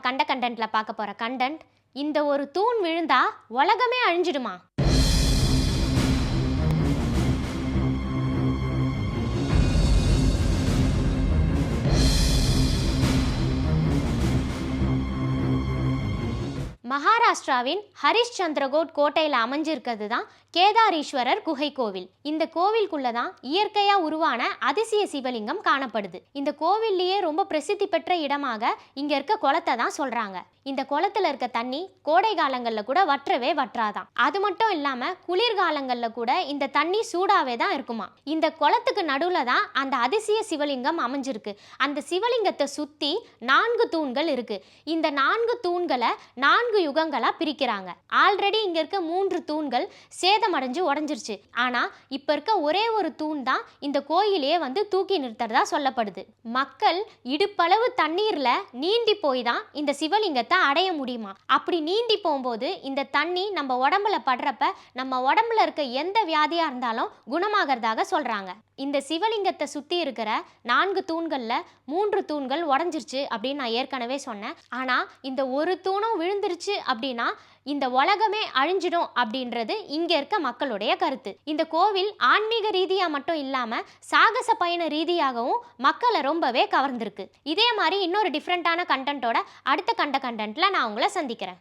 கண்ட கண்டென்ட்ல பார்க்க போற கண்டென்ட் இந்த ஒரு தூண் விழுந்தா உலகமே அழிஞ்சிடுமா? மகாராஷ்டிராவின் ஹரிஷ் சந்திரகோட் கோட்டையில் அமைஞ்சிருக்கிறது தான் கேதாரீஸ்வரர் குகை கோவில். இந்த கோவிலுக்குள்ள தான் இயற்கையா உருவான அதிசய சிவலிங்கம் காணப்படுது. இந்த கோவில்லையே ரொம்ப பிரசித்தி பெற்ற இடமாக இங்க இருக்க குளத்தை தான் சொல்றாங்க. இந்த குளத்துல இருக்க தண்ணி கோடை காலங்கள்ல கூட வற்றவே வற்றாதான். அது மட்டும் இல்லாம குளிர்காலங்கள்ல கூட இந்த தண்ணி சூடாவே தான் இருக்குமா. இந்த குளத்துக்கு நடுவுல தான் அந்த அதிசய சிவலிங்கம் அமைஞ்சிருக்கு. அந்த சிவலிங்கத்தை சுத்தி நான்கு தூண்கள் இருக்கு. இந்த நான்கு தூண்களை நான்கு யுகங்களாக பிரிக்கிறாங்க. ஆல்ரெடி இங்கே இருக்க மூன்று தூண்கள் சேதமடைஞ்சு உடஞ்சிருச்சு. ஆனால் இப்போ இருக்க ஒரே ஒரு தூண் தான் இந்த கோயிலையே வந்து தூக்கி நிறுத்துறதா சொல்லப்படுது. மக்கள் இடுப்பளவு தண்ணீரில் நீந்தி போய் தான் இந்த சிவலிங்கத்தை அடைய முடியுமா? அப்படி நீந்தி போகும்போது இந்த தண்ணி நம்ம உடம்புல படுறப்ப நம்ம உடம்புல இருக்க எந்த வியாதியாக இருந்தாலும் குணமாகறதாக சொல்கிறாங்க இந்த சிவலிங்கத்தை சுற்றி இருக்கிற நான்கு தூண்களில் மூன்று தூண்கள் உடஞ்சிருச்சு அப்படின்னு நான் ஏற்கனவே சொன்னேன். ஆனால் இந்த ஒரு தூணும் விழுந்துருச்சு அப்படின்னா இந்த உலகமே அழிஞ்சிடும் அப்படின்றது இங்கே இருக்க மக்களுடைய கருத்து. இந்த கோவில் ஆன்மீக ரீதியாக மட்டும் இல்லாமல் சாகச பயண ரீதியாகவும் மக்களை ரொம்பவே கவர்ந்திருக்கு. இதே மாதிரி இன்னொரு டிஃப்ரெண்ட்டான கண்டென்ட்டோட அடுத்த கண்ட கண்டென்ட்டில் நான் உங்களை சந்திக்கிறேன்.